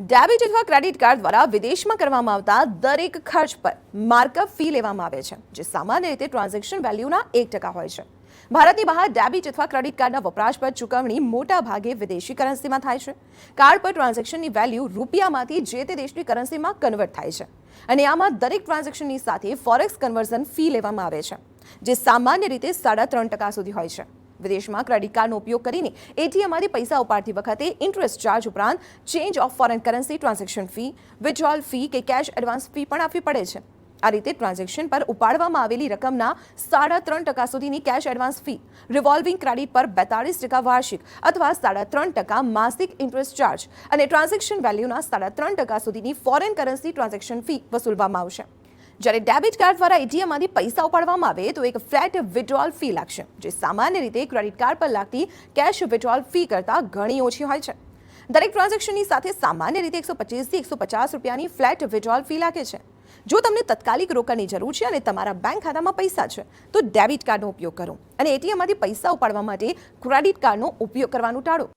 Debit અથવા credit card દ્વારા વિદેશમાં કરવામાં આવતા દરેક ખર્ચ પર માર્કઅપ ફી લેવામાં આવે છે, જે સામાન્ય રીતે ટ્રાન્ઝેક્શન વેલ્યુના એક ટકા હોય છે. ભારતની બહાર ડેબિટ અથવા ક્રેડિટ કાર્ડના વપરાશ પર ચૂકવણી મોટા ભાગે વિદેશી કરન્સીમાં થાય છે. કાર્ડ પર ટ્રાન્ઝેક્શનની વેલ્યુ રૂપિયામાંથી જે તે દેશની કરન્સીમાં કન્વર્ટ થાય છે. અને આમાં દરેક ટ્રાન્ઝેક્શનની સાથે ફોરેક્સ કન્વર્ઝન ફી લેવામાં આવે છે, જે સામાન્ય રીતે સાડા ત્રણ ટકા સુધી હોય છે. વિદેશમાં ક્રેડિટ કાર્ડનો ઉપયોગ કરીને એટીએમમાંથી પૈસા ઉપાડતી વખતે ઇન્ટરેસ્ટ ચાર્જ ઉપરાંત change of foreign currency transaction fee withdrawal fee કે કેશ એડવાન્સ ફી પણ આપવી પડે છે. આ રીતે ટ્રાન્ઝેક્શન પર ઉપાડવામાં આવેલી રકમના સાડા ત્રણ ટકા સુધીની cash advance fee revolving credit પર બેતાળીસ ટકા વાર્ષિક અથવા સાડા ત્રણ ટકા માસિક ઇન્ટરેસ્ટ ચાર્જ અને ટ્રાન્ઝેક્શન વેલ્યુના સાડા ત્રણ ટકા સુધીની ફોરેન કરન્સી ટ્રાન્ઝેક્શન ફી વસૂલવામાં આવશે. જ્યારે ડેબિટ કાર્ડ દ્વારા એટીએમમાંથી પૈસા ઉપાડવામાં આવે તો એક ફ્લેટ વિથડ્રોલ ફી લાગશે, જે સામાન્ય રીતે ક્રેડિટ કાર્ડ પર લાગતી કેશ વિથડ્રોલ ફી કરતાં ઘણી ઓછી હોય છે. દરેક ટ્રાન્ઝેક્શનની સાથે સામાન્ય રીતે એકસો પચીસથી એકસો પચાસ રૂપિયાની ફ્લેટ વિથડ્રોલ ફી લાગે છે. જો તમને તત્કાલિક રોકડની જરૂર છે અને તમારા બેંક ખાતામાં પૈસા છે, તો ડેબિટ કાર્ડનો ઉપયોગ કરો અને એટીએમમાંથી પૈસા ઉપાડવા માટે ક્રેડિટ કાર્ડનો ઉપયોગ કરવાનું ટાળો.